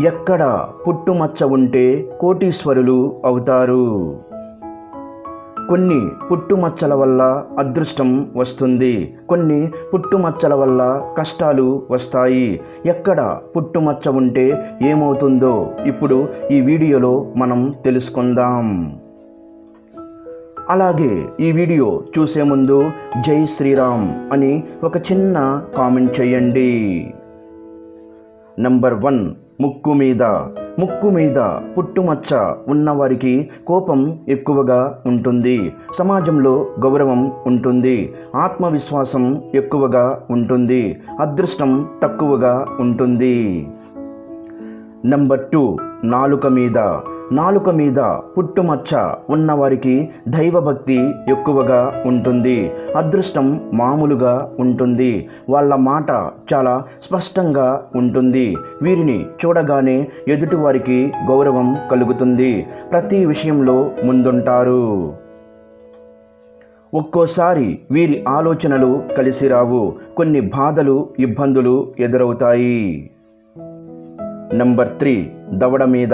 ఎక్కడ పుట్టుమచ్చ ఉంటే కోటీశ్వరులు అవుతారు. కొన్ని పుట్టుమచ్చల వల్ల అదృష్టం వస్తుంది. కొన్ని పుట్టుమచ్చల వల్ల కష్టాలు వస్తాయి. ఎక్కడ పుట్టుమచ్చ ఉంటే ఏమవుతుందో ఇప్పుడు ఈ వీడియోలో మనం తెలుసుకుందాం. అలాగే ఈ వీడియో చూసే ముందు జై శ్రీరామ్ అని ఒక చిన్న కామెంట్ చేయండి. నంబర్ వన్ ముక్కు మీద ముక్కు మీద పుట్టుమచ్చ ఉన్నవారికి కోపం ఎక్కువగా ఉంటుంది. సమాజంలో గౌరవం ఉంటుంది. ఆత్మవిశ్వాసం ఎక్కువగా ఉంటుంది. అదృష్టం తక్కువగా ఉంటుంది. నెంబర్ టూ నాలుక మీద. నాలుక మీద పుట్టుమచ్చ ఉన్నవారికి దైవభక్తి ఎక్కువగా ఉంటుంది. అదృష్టం మామూలుగా ఉంటుంది. వాళ్ళ మాట చాలా స్పష్టంగా ఉంటుంది. వీరిని చూడగానే ఎదుటివారికి గౌరవం కలుగుతుంది. ప్రతి విషయంలో ముందుంటారు. ఒక్కోసారి వీరి ఆలోచనలు కలిసి రావు. కొన్ని బాధలు ఇబ్బందులు ఎదురవుతాయి. Number three. దవడ మీద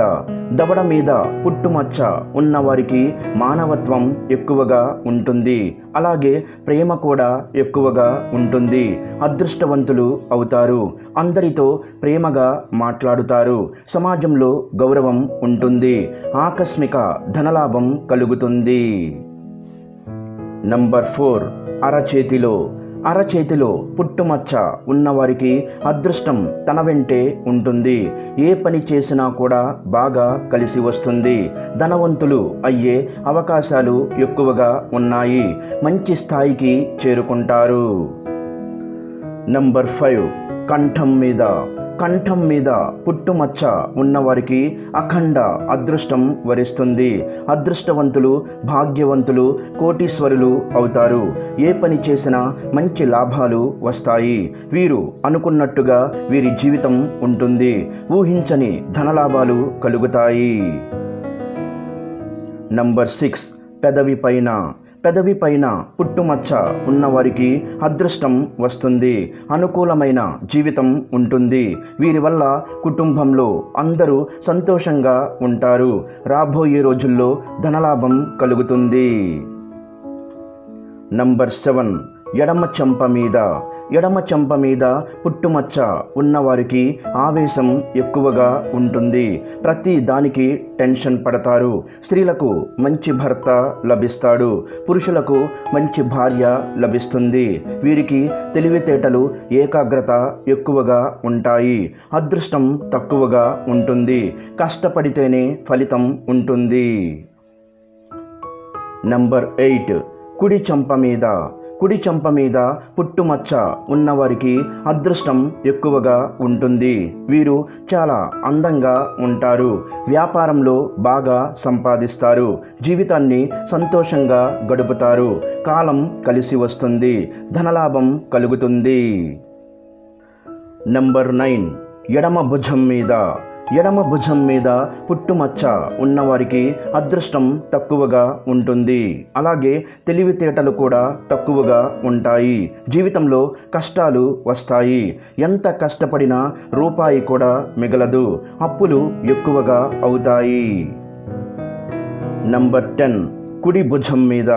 దవడ మీద పుట్టుమచ్చ ఉన్నవారికి మానవత్వం ఎక్కువగా ఉంటుంది. అలాగే ప్రేమ కూడా ఎక్కువగా ఉంటుంది. అదృష్టవంతులు అవుతారు. అందరితో ప్రేమగా మాట్లాడుతారు. సమాజంలో గౌరవం ఉంటుంది. ఆకస్మిక ధనలాభం కలుగుతుంది. Number four. అరచేతిలో అరచేతిలో పుట్టుమచ్చ ఉన్నవారికి అదృష్టం తన వెంటే ఉంటుంది. ఏ పని చేసినా కూడా బాగా కలిసి వస్తుంది. ధనవంతులు అయ్యే అవకాశాలు ఎక్కువగా ఉన్నాయి. మంచి స్థాయికి చేరుకుంటారు. Number five. కంఠం మీద కంఠం మీద పుట్టుమచ్చ ఉన్నవారికి అఖండ అదృష్టం వరిస్తుంది. అదృష్టవంతులు భాగ్యవంతులు కోటీశ్వరులు అవుతారు. ఏ పని చేసినా మంచి లాభాలు వస్తాయి. వీరు అనుకున్నట్టుగా వీరి జీవితం ఉంటుంది. ఊహించని ధనలాభాలు కలుగుతాయి. Number six. పెదవి పైన పెదవి పైన పుట్టుమచ్చ ఉన్నవారికి అదృష్టం వస్తుంది. అనుకూలమైన జీవితం ఉంటుంది. వీరి వల్ల కుటుంబంలో అందరూ సంతోషంగా ఉంటారు. రాబోయే రోజుల్లో ధనలాభం కలుగుతుంది. Number seven. ఎడమ చెంప మీద ఎడమ చెంప మీద పుట్టుమచ్చ ఉన్నవారికి ఆవేశం ఎక్కువగా ఉంటుంది. ప్రతి దానికి టెన్షన్ పడతారు. స్త్రీలకు మంచి భర్త లభిస్తాడు. పురుషులకు మంచి భార్య లభిస్తుంది. వీరికి తెలివితేటలు ఏకాగ్రత ఎక్కువగా ఉంటాయి. అదృష్టం తక్కువగా ఉంటుంది. కష్టపడితేనే ఫలితం ఉంటుంది. Number eight. కుడి చెంప మీద కుడి చెంప మీద పుట్టుమచ్చ ఉన్నవారికి అదృష్టం ఎక్కువగా ఉంటుంది. వీరు చాలా అందంగా ఉంటారు. వ్యాపారంలో బాగా సంపాదిస్తారు. జీవితాన్ని సంతోషంగా గడుపుతారు. కాలం కలిసి వస్తుంది. ధనలాభం కలుగుతుంది. Number nine. ఎడమ భుజం మీద ఎడమ భుజం మీద పుట్టుమచ్చ ఉన్నవారికి అదృష్టం తక్కువగా ఉంటుంది. అలాగే తెలివితేటలు కూడా తక్కువగా ఉంటాయి. జీవితంలో కష్టాలు వస్తాయి. ఎంత కష్టపడినా రూపాయి కూడా మిగలదు. అప్పులు ఎక్కువగా అవుతాయి. Number ten. కుడి భుజం మీద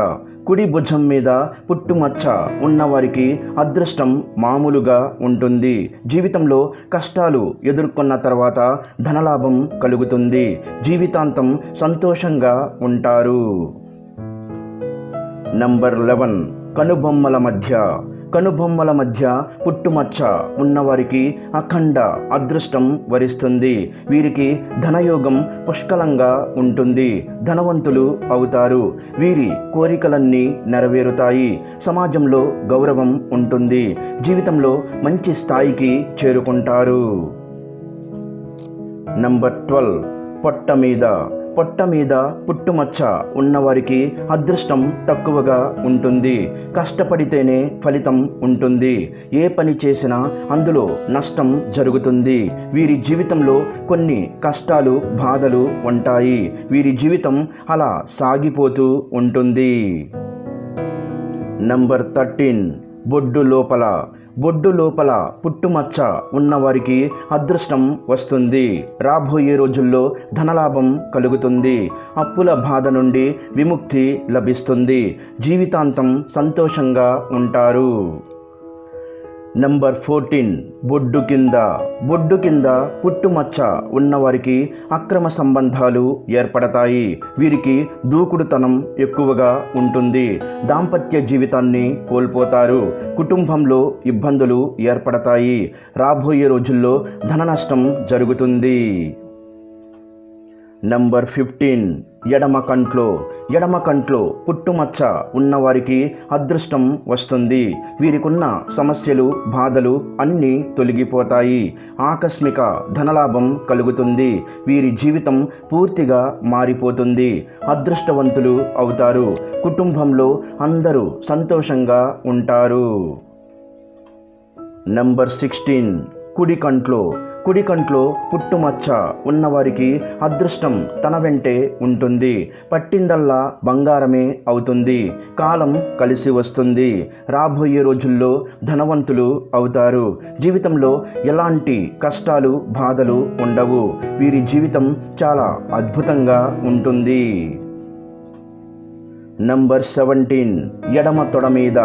కుడి భుజం మీద పుట్టుమచ్చ ఉన్నవారికి అదృష్టం మామూలుగా ఉంటుంది. జీవితంలో కష్టాలు ఎదుర్కొన్న తర్వాత ధనలాభం కలుగుతుంది. జీవితాంతం సంతోషంగా ఉంటారు. Number eleven. కనుబొమ్మల మధ్య కనుబొమ్మల మధ్య పుట్టుమచ్చ ఉన్నవారికి అఖండ అదృష్టం వరిస్తుంది. వీరికి ధనయోగం పుష్కలంగా ఉంటుంది. ధనవంతులు అవుతారు. వీరి కోరికలన్నీ నెరవేరుతాయి. సమాజంలో గౌరవం ఉంటుంది. జీవితంలో మంచి స్థాయికి చేరుకుంటారు. Number twelve. పొట్ట మీద పొట్ట మీద పుట్టుమచ్చ ఉన్నవారికి అదృష్టం తక్కువగా ఉంటుంది. కష్టపడితేనే ఫలితం ఉంటుంది. ఏ పని చేసినా అందులో నష్టం జరుగుతుంది. వీరి జీవితంలో కొన్ని కష్టాలు బాధలు ఉంటాయి. వీరి జీవితం అలా సాగిపోతూ ఉంటుంది. Number thirteen. బొడ్డు లోపల బొడ్డు లోపల పుట్టుమచ్చ ఉన్నవారికి అదృష్టం వస్తుంది. రాబోయే రోజుల్లో ధనలాభం కలుగుతుంది. అప్పుల బాధ నుండి విముక్తి లభిస్తుంది. జీవితాంతం సంతోషంగా ఉంటారు. నెంబర్ ఫోర్టీన్ బొడ్డు కింద. బొడ్డు కింద పుట్టుమచ్చ ఉన్నవారికి అక్రమ సంబంధాలు ఏర్పడతాయి. వీరికి దూకుడుతనం ఎక్కువగా ఉంటుంది. దాంపత్య జీవితాన్ని కోల్పోతారు. కుటుంబంలో ఇబ్బందులు ఏర్పడతాయి. రాబోయే రోజుల్లో ధన నష్టం జరుగుతుంది. నంబర్ ఫిఫ్టీన్ ఎడమ కంట్లో ఎడమ కంట్లో పుట్టుమచ్చ ఉన్నవారికి అదృష్టం వస్తుంది. వీరికున్న సమస్యలు బాధలు అన్నీ తొలగిపోతాయి. ఆకస్మిక ధనలాభం కలుగుతుంది. వీరి జీవితం పూర్తిగా మారిపోతుంది. అదృష్టవంతులు అవుతారు. కుటుంబంలో అందరూ సంతోషంగా ఉంటారు. నంబర్ సిక్స్టీన్ కుడి కంట్లో కుడి కంట్లో పుట్టుమచ్చ ఉన్నవారికి అదృష్టం తన వెంటే ఉంటుంది. పట్టిందల్లా బంగారమే అవుతుంది. కాలం కలిసి వస్తుంది. రాబోయే రోజుల్లో ధనవంతులు అవుతారు. జీవితంలో ఎలాంటి కష్టాలు బాధలు ఉండవు. వీరి జీవితం చాలా అద్భుతంగా ఉంటుంది. నంబర్ సెవెంటీన్ ఎడమ తొడ మీద.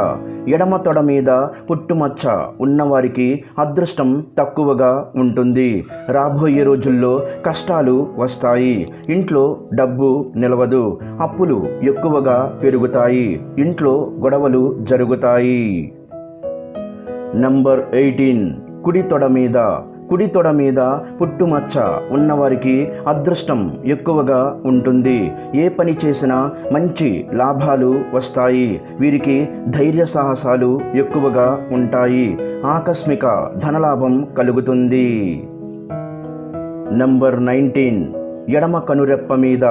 ఎడమ తొడ మీద పుట్టుమచ్చ ఉన్నవారికి అదృష్టం తక్కువగా ఉంటుంది. రాబోయే రోజుల్లో కష్టాలు వస్తాయి. ఇంట్లో డబ్బు నిలవదు. అప్పులు ఎక్కువగా పెరుగుతాయి. ఇంట్లో గొడవలు జరుగుతాయి. నంబర్ ఎయిటీన్ కుడి తొడ మీద. కుడి తొడ మీద పుట్టుమచ్చ ఉన్నవారికి అదృష్టం ఎక్కువగా ఉంటుంది. ఏ పని చేసినా మంచి లాభాలు వస్తాయి. వీరికి ధైర్య సాహసాలు ఎక్కువగా ఉంటాయి. ఆకస్మిక ధనలాభం కలుగుతుంది. Number nineteen. ఎడమ కనురెప్ప మీద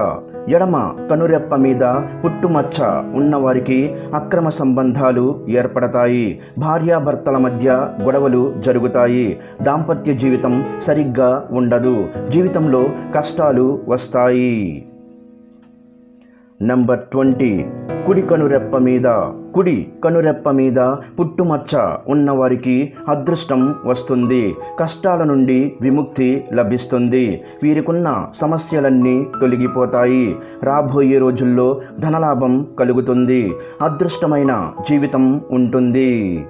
ఎడమ కనురెప్ప మీద పుట్టుమచ్చ ఉన్నవారికి అక్రమ సంబంధాలు ఏర్పడతాయి. భార్యాభర్తల మధ్య గొడవలు జరుగుతాయి. దాంపత్య జీవితం సరిగ్గా ఉండదు. జీవితంలో కష్టాలు వస్తాయి. Number twenty. కుడి కనురెప్ప మీద కుడి కనురెప్ప మీద పుట్టుమచ్చ ఉన్నవారికి అదృష్టం వస్తుంది. కష్టాల నుండి విముక్తి లభిస్తుంది. వీరికున్న సమస్యలన్నీ తొలగిపోతాయి. రాబోయే రోజుల్లో ధనలాభం కలుగుతుంది. అదృష్టమైన జీవితం ఉంటుంది.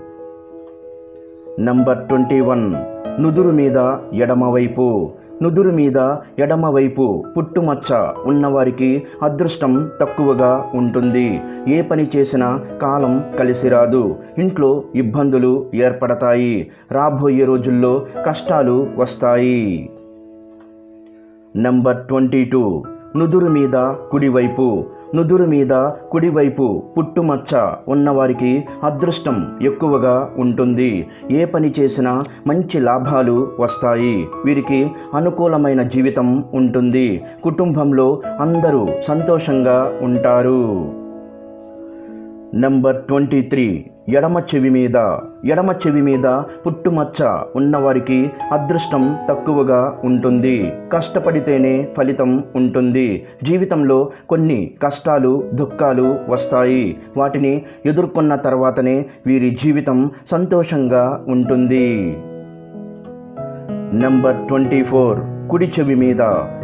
Number twenty one. నుదురు మీద ఎడమవైపు. నుదురు మీద ఎడమవైపు పుట్టుమచ్చ ఉన్నవారికి అదృష్టం తక్కువగా ఉంటుంది. ఏ పని చేసినా కాలం కలిసి రాదు ఇంట్లో ఇబ్బందులు ఏర్పడతాయి. రాబోయే రోజుల్లో కష్టాలు వస్తాయి. Number twenty two. నుదురు మీద కుడివైపు నుదురు మీద కుడివైపు పుట్టుమచ్చ ఉన్నవారికి అదృష్టం ఎక్కువగా ఉంటుంది. ఏ పని చేసినా మంచి లాభాలు వస్తాయి. వీరికి అనుకూలమైన జీవితం ఉంటుంది. కుటుంబంలో అందరూ సంతోషంగా ఉంటారు. Number twenty three. ఎడమ చెవి మీద ఎడమ చెవి మీద పుట్టుమచ్చ ఉన్నవారికి అదృష్టం తక్కువగా ఉంటుంది. కష్టపడితేనే ఫలితం ఉంటుంది. జీవితంలో కొన్ని కష్టాలు దుఃఖాలు వస్తాయి. వాటిని ఎదుర్కొన్న తర్వాతనే వీరి జీవితం సంతోషంగా ఉంటుంది. Number twenty four. కుడి చెవి మీద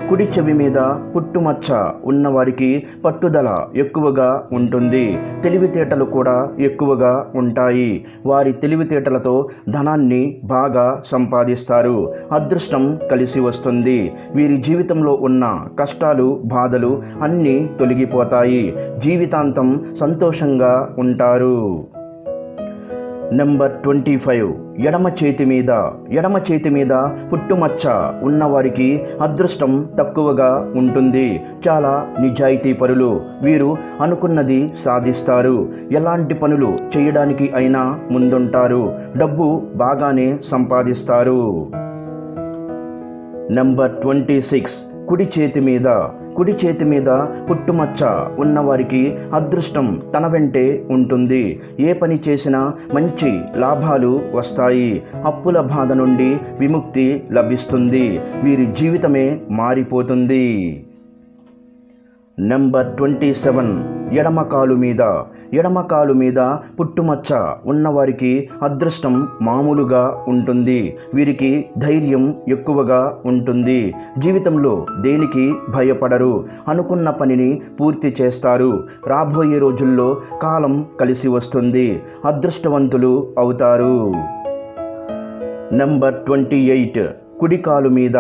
కుడి చెవి మీద పుట్టుమచ్చ ఉన్నవారికి పట్టుదల ఎక్కువగా ఉంటుంది. తెలివితేటలు కూడా ఎక్కువగా ఉంటాయి. వారి తెలివితేటలతో ధనాన్ని బాగా సంపాదిస్తారు. అదృష్టం కలిసి వస్తుంది. వీరి జీవితంలో ఉన్న కష్టాలు బాధలు అన్నీ తొలగిపోతాయి. జీవితాంతం సంతోషంగా ఉంటారు. నెంబర్ ట్వంటీ ఫైవ్ ఎడమ చేతి మీద ఎడమ చేతి మీద పుట్టుమచ్చ ఉన్నవారికి అదృష్టం తక్కువగా ఉంటుంది. చాలా నిజాయితీ పరులు. వీరు అనుకున్నది సాధిస్తారు. ఎలాంటి పనులు చేయడానికి అయినా ముందుంటారు. డబ్బు బాగానే సంపాదిస్తారు. నెంబర్ ట్వంటీ సిక్స్ కుడి చేతి మీద కుడి చేతి మీద పుట్టుమచ్చ ఉన్నవారికి అదృష్టం తన వెంటే ఉంటుంది. ఏ పని చేసినా మంచి లాభాలు వస్తాయి. అప్పుల బాధ నుండి విముక్తి లభిస్తుంది. వీరి జీవితమే మారిపోతుంది. Number twenty seven. ఎడమకాలు మీద ఎడమకాలు మీద పుట్టుమచ్చ ఉన్నవారికి అదృష్టం మామూలుగా ఉంటుంది. వీరికి ధైర్యం ఎక్కువగా ఉంటుంది. జీవితంలో దేనికి భయపడరు? అనుకున్న పనిని పూర్తి చేస్తారు. రాబోయే రోజుల్లో కాలం కలిసి వస్తుంది. అదృష్టవంతులు అవుతారు. Number twenty eight. కుడికాలు మీద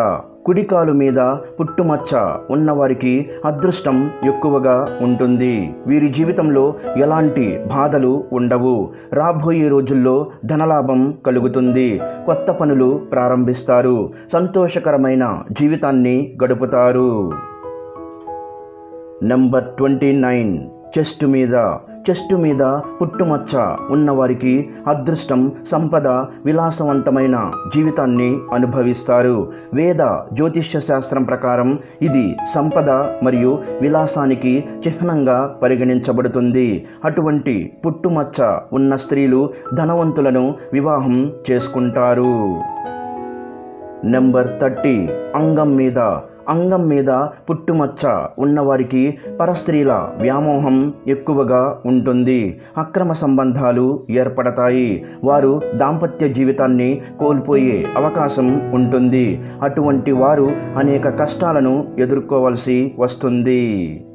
కుడికాలు మీద పుట్టుమచ్చ ఉన్నవారికి అదృష్టం ఎక్కువగా ఉంటుంది. వీరి జీవితంలో ఎలాంటి బాధలు ఉండవు. రాబోయే రోజుల్లో ధనలాభం కలుగుతుంది. కొత్త పనులు ప్రారంభిస్తారు. సంతోషకరమైన జీవితాన్ని గడుపుతారు. Number twenty nine. చెస్ట్ మీద చెస్ట్ మీద పుట్టుమచ్చ ఉన్నవారికి అదృష్టం సంపద విలాసవంతమైన జీవితాన్ని అనుభవిస్తారు. వేద జ్యోతిష్య శాస్త్రం ప్రకారం ఇది సంపద మరియు విలాసానికి చిహ్నంగా పరిగణించబడుతుంది. అటువంటి పుట్టుమచ్చ ఉన్న స్త్రీలు ధనవంతులను వివాహం చేసుకుంటారు. Number thirty. అంగం మీద అంగం మీద పుట్టుమచ్చ ఉన్నవారికి పరస్త్రీల వ్యామోహం ఎక్కువగా ఉంటుంది. అక్రమ సంబంధాలు ఏర్పడతాయి. వారు దాంపత్య జీవితాన్ని కోల్పోయే అవకాశం ఉంటుంది. అటువంటి వారు అనేక కష్టాలను ఎదుర్కోవాల్సి వస్తుంది.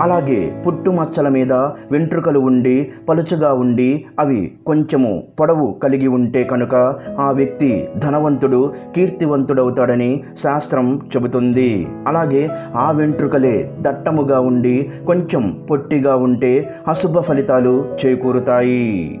అలాగే పుట్టుమచ్చల మీద వెంట్రుకలు ఉండి పలుచగా ఉండి అవి కొంచెము పొడవు కలిగి ఉంటే కనుక ఆ వ్యక్తి ధనవంతుడు కీర్తివంతుడవుతాడని శాస్త్రం చెబుతుంది. అలాగే ఆ వెంట్రుకలే దట్టముగా ఉండి కొంచెం పొట్టిగా ఉంటే అశుభ ఫలితాలు చేకూరుతాయి.